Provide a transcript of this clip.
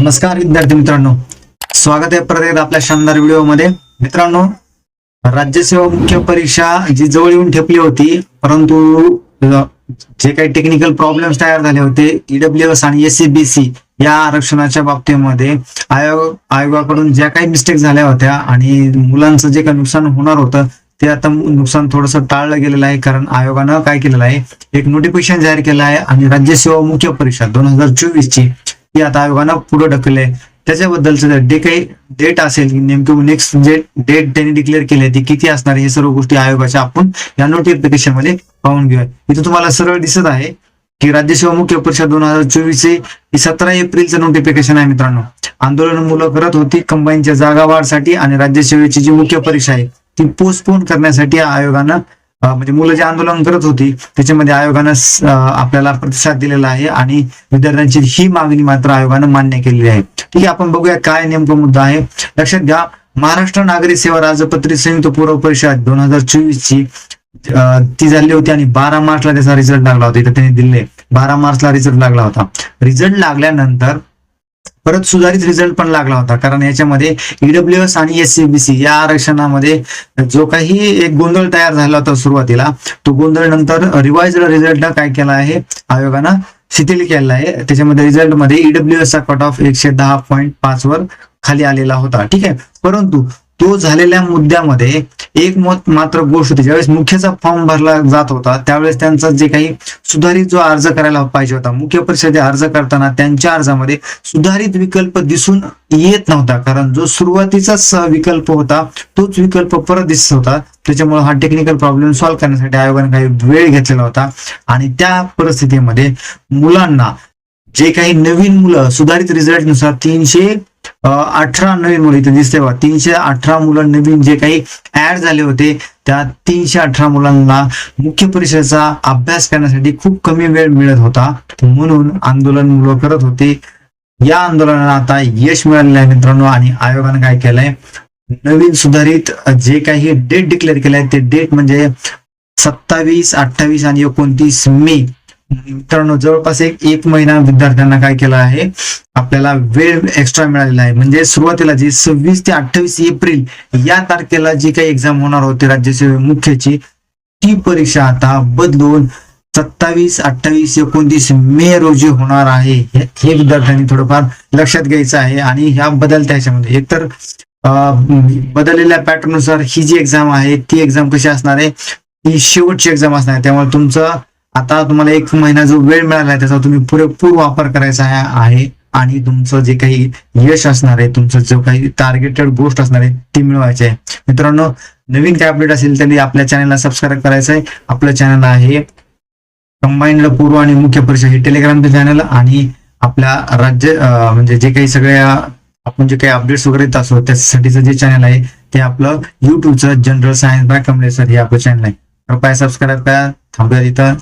नमस्कार विद्यार्थी मित्रांनो. स्वागत आहे प्रत्येक आपल्या शानदार व्हिडिओमध्ये. मित्रांनो राज्यसेवा मुख्य परीक्षा जी जवळ येऊन ठेपली होती परंतु जे काही टेक्निकल प्रॉब्लेम्स तयार झाले होते ईडब्ल्यू एस आणि एसीबीसी या आरक्षणाच्या बाबतीमध्ये आयोग आयोगाकडून ज्या काही मिस्टेक झाल्या होत्या आणि मुलांचं जे काही नुकसान होणार होतं ते आता नुकसान थोडंसं टाळलं गेलेलं आहे कारण आयोगानं काय केलेलं आहे एक नोटिफिकेशन जाहीर केलं आहे आणि राज्यसेवा मुख्य परीक्षा दोन हजार चोवीस ची ही आता आयोगानं पुढे ढकलले त्याच्याबद्दलचं जे काही डेट असेल नेमकं नेक्स्ट जे डेट त्यांनी डिक्लेअर केली ती किती असणार हे सर्व गोष्टी आयोगाच्या आपण या नोटिफिकेशनमध्ये पाहून घेऊया इथं तुम्हाला सरळ दिसत आहे की राज्यसेवा मुख्य परीक्षा दोन हजार चोवीस ही सतरा एप्रिलचं नोटिफिकेशन आहे मित्रांनो. आंदोलन मुलं करत होती कंबाईनच्या जागा वाढसाठी आणि राज्यसेवेची जी मुख्य परीक्षा आहे ती पोस्टपोन करण्यासाठी आयोगानं म्हणजे मुलं जे आंदोलन करत होती त्याच्यामध्ये आयोगानं आपल्याला प्रतिसाद दिलेला आहे आणि विद्यार्थ्यांची ही मागणी मात्र आयोगानं मान्य केलेली आहे. ठीक आहे आपण बघूया काय नेमका मुद्दा आहे. लक्षात घ्या महाराष्ट्र नागरिक सेवा राजपत्रित संयुक्त पूर्व परिषद दोन हजार चोवीस ची ती झाली होती आणि बारा मार्चला त्याचा रिझल्ट लागला होता. इथं त्यांनी दिले बारा मार्चला रिझल्ट लागला होता. रिझल्ट लागल्यानंतर परत सुधारित रिझल्ट पण लागला होता. कारण याच्यामध्ये ईडब्ल्यू एस आणि एस या आरक्षणामध्ये जो काही एक गोंधळ तयार झाला होता सुरुवातीला तो गोंधळ नंतर रिवाइज रिझल्ट काय केला आहे? आयोगानं शिथिल केलेला आहे. त्याच्यामध्ये रिझल्टमध्ये ईडब्ल्यू चा कट ऑफ एकशे दहा पॉईंट पाच वर खाली आलेला होता. ठीक आहे? परंतु तो झालेल्या मुद्द्यामध्ये एक मत मात्र गोष्ट होती. ज्यावेळेस मुख्यचा फॉर्म भरला जात होता त्यावेळेस त्यांचा जे काही सुधारित जो अर्ज करायला पाहिजे होता मुख्य परिषदे अर्ज करताना त्यांच्या अर्जामध्ये सुधारित विकल्प दिसून येत नव्हता. कारण जो सुरुवातीचाच विकल्प होता तोच विकल्प परत दिसत होता. त्याच्यामुळे हा टेक्निकल प्रॉब्लेम सॉल्व्ह करण्यासाठी आयोगाने काही वेळ घेतलेला होता. आणि त्या परिस्थितीमध्ये मुलांना जे काही नवीन मुलं सुधारित रिझल्टनुसार तीनशे अठरा नवीन मुलं इथे दिसते बघा. तीनशे अठरा मुलं नवीन जे काही ऍड झाले होते त्या तीनशे अठरा मुलांना मुख्य परीक्षेचा अभ्यास करण्यासाठी खूप कमी वेळ मिळत होता. म्हणून आंदोलन मुलं करत होते. या आंदोलनाला आता यश मिळालेलं आहे मित्रांनो आणि आयोगाने काय केलंय? नवीन सुधारित जे काही डेट डिक्लेअर केलंय ते डेट म्हणजे सत्तावीस अठ्ठावीस आणि एकोणतीस मे. मित्रांनो जवळपास एक एक महिना विद्यार्थ्यांना काय केलं आहे आपल्याला वेळ एक्स्ट्रा मिळालेला आहे. म्हणजे सुरुवातीला जी सव्वीस ते अठ्ठावीस एप्रिल या तारखेला जी काही एक्झाम होणार होती राज्यसेवे मुख्यची ती परीक्षा आता बदलून सत्तावीस अठ्ठावीस एकोणतीस मे रोजी होणार आहे. हे विद्यार्थ्यांनी थोडंफार लक्षात घ्यायचं आहे आणि ह्या बदलत्या ह्याच्यामध्ये. एकतर बदललेल्या पॅटर्ननुसार ही जी एक्झाम आहे ती एक्झाम कशी असणार आहे ही शेवटची एक्झाम असणार आहे. त्यामुळे तुमचं आता तुम्हाला एक महिना जो वेळ मिळाला आहे त्याचा तुम्ही पुरेपूर वापर करायचा आहे आणि तुमचं जे काही यश असणार आहे तुमचं जो काही टार्गेटेड गोष्ट असणार आहे ती मिळवायची आहे. मित्रांनो नवीन काय अपडेट असेल त्यांनी आपल्या चॅनलला सबस्क्राईब करायचं आहे आपलं चॅनल आहे कंबाईंड पूर्व आणि मुख्य परीक्षा हे टेलिग्रामचं चॅनल आणि आपल्या राज्य म्हणजे जे काही सगळ्या आपण जे काही अपडेट्स वगैरे येत असो त्यासाठीचं जे चॅनल आहे ते आपलं युट्यूबचं जनरल सायन्स बाय कमलेसर हे आपलं चॅनल आहे. कृपया सबस्क्राईब करा. আমরা দিতাম